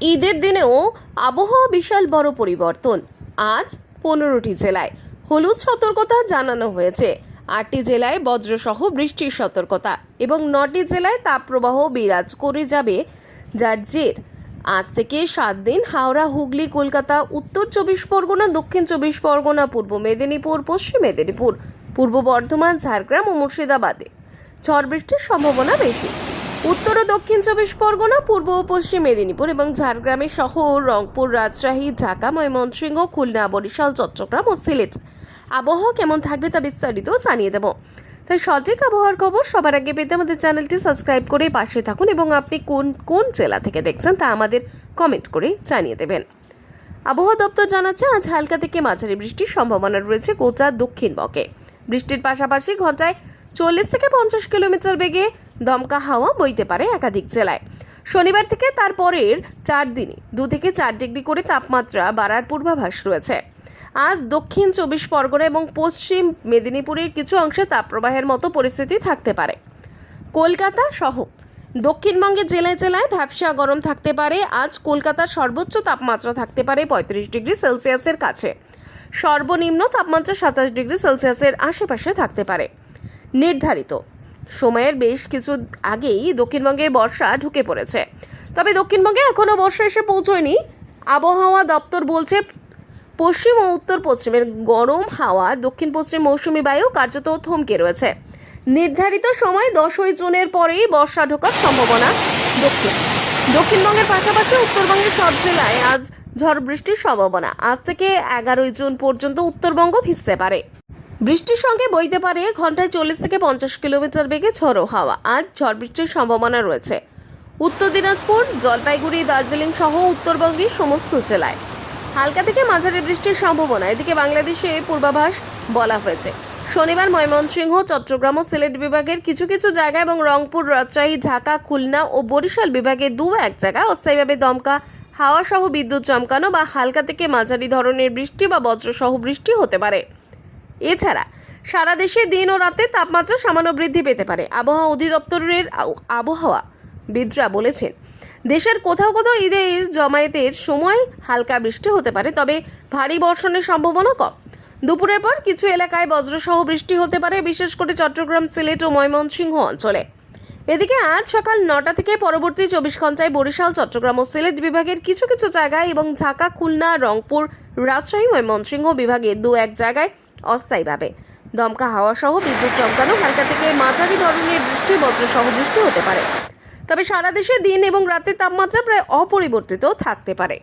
ঈদের দিনেও আবহাওয়া বিশাল বড় পরিবর্তন। আজ পনেরোটি জেলায় হলুদ সতর্কতা জানানো হয়েছে। আটটি জেলায় বজ্রসহ বৃষ্টির সতর্কতা এবং নটি জেলায় তাপপ্রবাহ বিরাজ করে যাবে যার জের। আজ থেকে সাত দিন হাওড়া, হুগলি, কলকাতা, উত্তর চব্বিশ পরগনা, দক্ষিণ চব্বিশ পরগনা, পূর্ব মেদিনীপুর, পশ্চিম মেদিনীপুর, পূর্ব বর্ধমান, ঝাড়গ্রাম ও মুর্শিদাবাদে। ঝড় বৃষ্টির সম্ভাবনা বেশি। উত্তর দক্ষিণ চব্বিশ পরগনা, পূর্ব ও পশ্চিম মেদিনীপুর এবং ঝাড়গ্রামে সহ রংপুর, রাজশাহী, ঢাকা, ময়মনসিংহ, খুলনা, বরিশাল, চট্টগ্রাম ও সিলেট। আবহাওয়া কেমন থাকবে তা বিস্তারিত জানিয়ে দেব। তাই সঠিক আবহাওয়ার খবর সবার আগে পেতে আমাদের চ্যানেলটি সাবস্ক্রাইব করে পাশে থাকুন এবং আপনি কোন কোন জেলা থেকে দেখছেন তা আমাদের কমেন্ট করে জানিয়ে দেবেন। আবহাওয়া দপ্তর জানাচ্ছে, আজ হালকা থেকে মাঝারি বৃষ্টির সম্ভাবনা রয়েছে কোচা দক্ষিণবঙ্গে বৃষ্টির পাশাপাশি ঘন্টায় চল্লিশ থেকে পঞ্চাশ কিলোমিটার বেগে দমকা হাওয়া বইতে পারে একাধিক জেলায়। শনিবার থেকে তারপরের চার দিনে দু থেকে চার ডিগ্রি করে তাপমাত্রা বাড়ার পূর্বাভাস রয়েছে। আজ দক্ষিণ চব্বিশ পরগনা এবং পশ্চিম মেদিনীপুরের কিছু অংশে তাপপ্রবাহের মতো পরিস্থিতি থাকতে পারে। কলকাতা সহ দক্ষিণবঙ্গের জেলায় জেলায় ভ্যাবসা গরম থাকতে পারে। আজ কলকাতার সর্বোচ্চ তাপমাত্রা থাকতে পারে পঁয়ত্রিশ ডিগ্রি সেলসিয়াসের কাছে। সর্বনিম্ন তাপমাত্রা সাতাশ ডিগ্রি সেলসিয়াসের আশেপাশে থাকতে পারে। নির্ধারিত সময়ের বেশ কিছু আগেই দক্ষিণবঙ্গে বর্ষা ঢুকে পড়েছে। তবে দক্ষিণবঙ্গে এখনও বর্ষা এসে পৌঁছয়নি। আবহাওয়া দপ্তর বলছে, পশ্চিম ও উত্তর পশ্চিমের গরম হাওয়া, দক্ষিণ পশ্চিম মৌসুমি বায়ু কার্যত থমকে রয়েছে। নির্ধারিত সময় দশই জুনের পরেই বর্ষা ঢোকার সম্ভাবনা দক্ষিণ। দক্ষিণবঙ্গের পাশাপাশি উত্তরবঙ্গের সব জেলায় আজ ঝড় বৃষ্টির সম্ভাবনা। আজ থেকে এগারোই জুন পর্যন্ত উত্তরবঙ্গ ভিজতে পারে। বৃষ্টির সঙ্গে বইতে পারে ঘন্টায় চল্লিশ থেকে পঞ্চাশ কিলোমিটার বেগে ঝড়ো হাওয়া আজ ঝড় বৃষ্টির সম্ভাবনা রয়েছে। উত্তর দিনাজপুর, জলপাইগুড়ি, দার্জিলিং সহ উত্তরবঙ্গের সমস্ত জেলায়। হালকা থেকে মাঝারি বৃষ্টির সম্ভাবনা। এদিকে বাংলাদেশে পূর্বাভাস বলা হয়েছে। শনিবার ময়মনসিংহ, চট্টগ্রাম ও সিলেট বিভাগের কিছু কিছু জায়গা এবং রংপুর, রাজশাহী, ঢাকা, খুলনা ও বরিশাল বিভাগে দু এক জায়গায় অস্থায়ীভাবে দমকা হাওয়া সহ বিদ্যুৎ চমকানো বা হালকা থেকে মাঝারি ধরনের বৃষ্টি বা বজ্রসহ বৃষ্টি হতে পারে। এছাড়া সারা দেশে দিন ও রাতে তাপমাত্রা সামান্য বৃদ্ধি পেতে পারে। আবহাওয়া অধিদপ্তরের আবহাওয়া বিদরা বলেছেন, দেশের কোথাও কোথাও ঈদের জমায়েতের সময় হালকা বৃষ্টি হতে পারে, তবে ভারী বর্ষণের সম্ভাবনা কম। দুপুরের পর কিছু এলাকায় বজ্রসহ বৃষ্টি হতে পারে, বিশেষ করে চট্টগ্রাম, সিলেট ও ময়মনসিংহ অঞ্চলে। এদিকে আজ সকাল নটা থেকে পরবর্তী চব্বিশ ঘন্টায় বরিশাল, চট্টগ্রাম ও সিলেট বিভাগের কিছু কিছু জায়গায় এবং ঢাকা, খুলনা, রংপুর, রাজশাহী, ময়মনসিংহ বিভাগের দু এক জায়গায় অস্থায়ীভাবে। দমকা হাওয়া সহ বিদ্যুৎ চমকানো হালকা থেকে মাঝারি ধরনের বৃষ্টি, বজ্রসহ বৃষ্টি হতে পারে। তবে সারা দেশে দিন এবং রাতের তাপমাত্রা প্রায় অপরিবর্তিত থাকতে পারে।